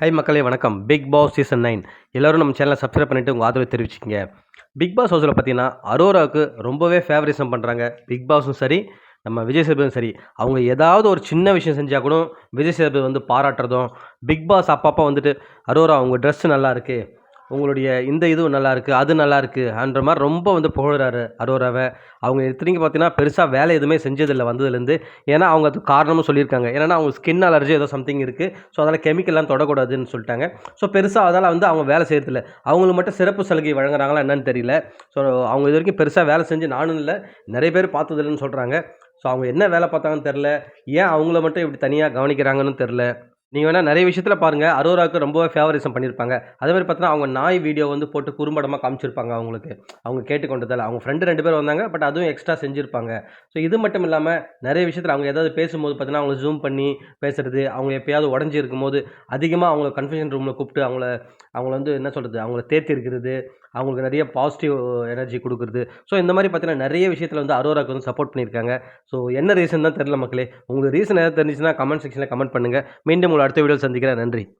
High மக்களே வணக்கம். Big Boss season nine எல்லோரும் நம்ம சேனலை சப்ஸ்கிரைப் பண்ணிவிட்டு உங்கள் ஆதரவை தெரிவிச்சிங்க பிக் பாஸ் ஹவுஸில் பார்த்தீங்கன்னா அரோராவுக்கு ரொம்பவே ஃபேவரிசம் பண்ணுறாங்க பிக் பாஸும் சரி நம்ம விஜய் சேதுபதியும் சரி. அவங்க ஏதாவது ஒரு சின்ன விஷயம் செஞ்சால் கூட விஜய் சேதுபதி வந்து பாராட்டுறதும் பிக் பாஸ் அப்பப்போ வந்துட்டு அரோரா அவங்க ட்ரெஸ்ஸு நல்லா இருக்குது உங்களுடைய இந்த இதுவும் நல்லா இருக்குது அது நல்லா இருக்குது அன்ற மாதிரி ரொம்ப வந்து புகழுறாரு அரோராவை. அவங்க எத்தனைக்கு பார்த்தீங்கன்னா பெருசாக வேலை எதுவுமே செஞ்சதில்லை வந்ததுலேருந்து. ஏன்னா அவங்க அது காரணமும் சொல்லியிருக்காங்க. ஏன்னா அவங்க ஸ்கின் அலர்ஜி ஏதோ சம்திங் இருக்குது ஸோ அதனால் கெமிக்கல்லாம் தொடக்கூடாதுன்னு சொல்லிட்டாங்க. ஸோ பெருசாக அதனால் வந்து அவங்க வேலை செய்யறதில்ல. அவங்களுக்கு மட்டும் சிறப்பு சலுகை வழங்குறாங்களா என்னன்னு தெரியல. ஸோ அவங்க இது வரைக்கும் பெருசாக வேலை செஞ்சு நானும் இல்லை நிறைய பேர் பார்த்ததில்லைன்னு சொல்கிறாங்க ஸோ அவங்க என்ன வேலை பார்த்தாங்கன்னு தெரில ஏன் அவங்கள மட்டும் இப்படி தனியாக கவனிக்கிறாங்கன்னு தெரில நீங்கள் வேணால் நிறைய விஷயத்தில் பாருங்கள் அரோராவுக்கு ரொம்பவே ஃபேவரிசம் பண்ணியிருப்பாங்க அதே மாதிரி பார்த்தீங்கன்னா அவங்க நாய் வீடியோ வந்து போட்டு குறும்படமாக காமிச்சிருப்பாங்க அவங்களுக்கு. அவங்க கேட்டுக்கொண்டதில். அவங்க ஃப்ரெண்டு ரெண்டு பேர் வந்தாங்க பட் அதுவும் எக்ஸ்ட்ரா செஞ்சுருப்பாங்க. ஸோ இது மட்டும் இல்லாமல் நிறைய விஷயத்தில் அவங்க ஏதாவது பேசும்போது பார்த்தீங்கன்னா அவங்கள ஜூம் பண்ணி பேசுகிறது அவங்க எப்பயாவது உடஞ்சி இருக்கும்போது அதிகமாக அவங்கள கன்ஃபியூஷன் ரூமில் கூப்பிட்டு அவங்கள அவங்கள வந்து என்ன சொல்கிறது அவங்கள தேத்தி இருக்கிறது அவங்களுக்கு நிறைய பாசிட்டிவ் எனர்ஜி கொடுக்குறது. ஸோ இந்த மாதிரி பார்த்தீங்கன்னா நிறைய விஷயத்தில் வந்து அரோராக்கு வந்து சப்போர்ட் பண்ணியிருக்காங்க ஸோ என்ன ரீசன் தான் தெரில மக்களே. உங்களுக்கு ரீசன் எதாவது தெரிஞ்சுன்னா கமெண்ட் செக்ஷனில் கமெண்ட் பண்ணுங்கள் மீண்டும் உங்களை அடுத்த வீடியோவில் சந்திக்கிறேன். நன்றி.